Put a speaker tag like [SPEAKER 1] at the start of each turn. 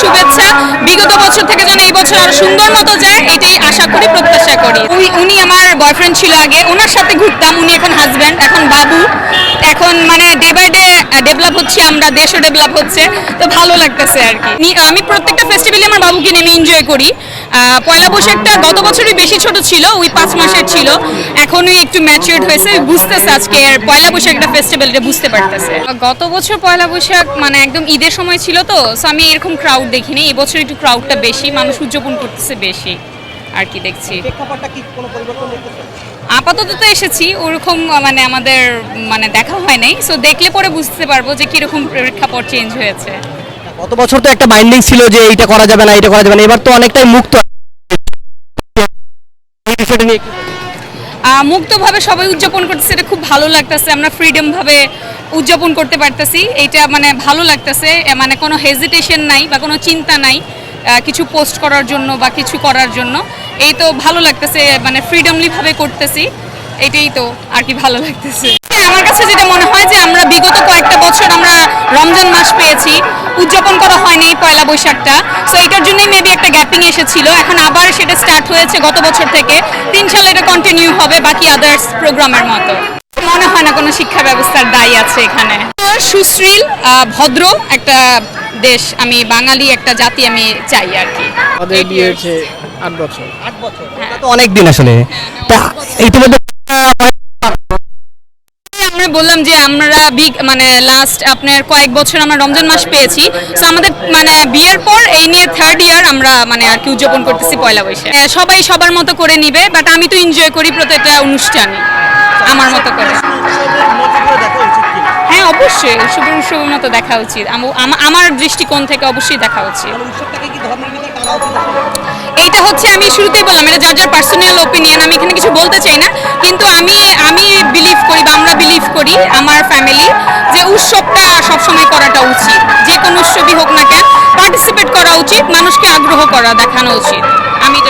[SPEAKER 1] শুভেচ্ছা। বিগত বছর থেকে যেন এই বছর আরও সুন্দর মতো যায়, এটাই আশা করি, প্রত্যাশা করি। উনি- আমার বয়ফ্রেন্ড ছিল আগে ওনার সাথে ঘুরতাম, উনি এখন হাজব্যান্ড এখন বাবু। এখন মানে ডেভেলপ হচ্ছে, আমরা দেশও ডেভেলপ হচ্ছে, তো ভালো লাগতেছে আর কি। আমি প্রত্যেকটা ফেস্টিভ্যালে আমার বাবুকে নিয়ে আমি এনজয় করি। পয়লা বৈশাখটা গত বছরই বেশি ছোট ছিল, ওই পাঁচ মাসের ছিল। এখনই একটু ম্যাচিউরড হয়েছে, বুঝতেছে আজকে আর পয়লা বৈশাখটা ফেস্টিভ্যালটা বুঝতে পারতেছে। গত বছর পয়লা বৈশাখ মানে একদম ঈদের সময় ছিল তো আমি এরকম ক্রাউড দেখিনি। এবছর একটু ক্রাউডটা বেশি, মানুষ উদযাপন করতেছে বেশি আর কি দেখছি। আপাতত তো এসেছি ওরকম মানে আমাদের মানে দেখা হয় নাই। সো দেখলে পরে বুঝতে পারব যে কীরকম প্রেক্ষাপট চেঞ্জ হয়েছে।
[SPEAKER 2] গত বছর তো একটা বাইন্ডিং ছিল যে এইটা করা যাবে না এটা করা যাবে না। এবার তো অনেকটাই মুক্ত। এই বিষয়টা নিয়ে
[SPEAKER 1] মুক্তভাবে সবাই উদযাপন করতেছে এটা খুব ভালো লাগতেছে। আমরা ফ্রিডম ভাবে উদযাপন করতে পারতেছি। এটা মানে ভালো লাগতেছে। মানে কোনো হেজিটেশন নাই বা কোনো চিন্তা নাই। কিছু পোস্ট করার জন্য বা কিছু করার জন্য। এই তো ভালো লাগতেছে মানে ফ্রিডমলি ভাবে করতেছি। এটাই তো আর কি ভালো লাগতেছে। আমার কাছে যেটা মনে হয় যে আমরা বিগত কয়েকটা বছর আমরা রমজান মাস পেয়েছি, উদযাপন করা হয়নি পয়লা বৈশাখটা। সো এটার জন্যই মেবি একটা গ্যাপিং এসেছিল। এখন আবার সেটা স্টার্ট হয়েছে গত বছর থেকে। তিন সালে এটা কন্টিনিউ হবে বাকি আদার্স প্রোগ্রামের মতো। মনে হয় না কোনো শিক্ষা ব্যবস্থার দায়ী আছে এখানে। সুশ্রীল আহ, ভদ্র একটা দেশ আমি বাঙালি একটা জাতি আমি চাই আর কি।
[SPEAKER 3] আমাদের বিয়ে হয়েছে আট বছর।
[SPEAKER 2] আট বছর তো অনেক দিন আসলে। তা ইতিমধ্যে
[SPEAKER 1] আমরা বললাম যে আমরা বিগ মানে লাস্ট আপনার কয়েক বছর আমরা রমজান মাস পেয়েছি। তো আমাদের মানে বিয়ের পর এই নিয়ে থার্ড ইয়ার আমরা মানে আর কি উদযাপন করতেছি পয়লা বৈশাখ। সবাই সবার মতো করে নিবে বাট আমি তো এনজয় করি প্রত্যেকটা অনুষ্ঠান আমার মতো করে। অবশ্যই উৎসব উৎসবের মতো দেখা উচিত। আম- আম- আমার দৃষ্টিকোণ থেকে অবশ্যই দেখা উচিত। এইটা হচ্ছে আমি শুরুতেই বললাম এটা যার যার পার্সোনাল ওপিনিয়ন আমি এখানে কিছু বলতে চাই না, কিন্তু আমি আমি বিলিভ করি বা আমরা বিলিভ করি আমার ফ্যামিলি যে উৎসবটা সবসময় করাটা উচিত। যে কোনো উৎসবই হোক না কেন পার্টিসিপেট করা উচিত, মানুষকে আগ্রহ করা দেখানো উচিত। আমি